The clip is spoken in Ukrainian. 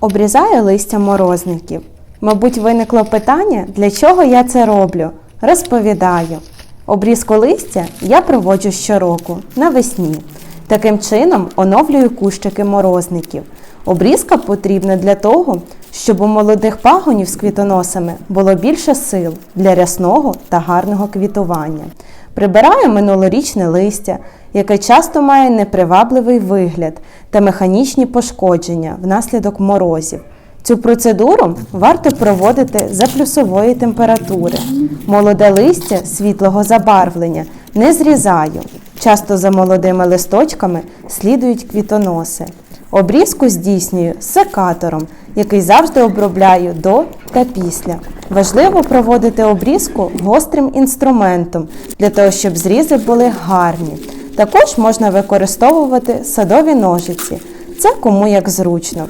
Обрізаю листя морозників. Мабуть, виникло питання, для чого я це роблю. Розповідаю. Обрізку листя я проводжу щороку навесні. Таким чином оновлюю кущики морозників. Обрізка потрібна для того, щоб у молодих пагонів з квітоносами було більше сил для рясного та гарного квітування. Прибираю минулорічне листя, яке часто має непривабливий вигляд та механічні пошкодження внаслідок морозів. Цю процедуру варто проводити за плюсової температури. Молоде листя світлого забарвлення не зрізаю. Часто за молодими листочками слідують квітоноси. Обрізку здійснюю секатором, який завжди обробляю до та після. Важливо проводити обрізку гострим інструментом для того, щоб зрізи були гарні. Також можна використовувати садові ножиці. Це кому як зручно.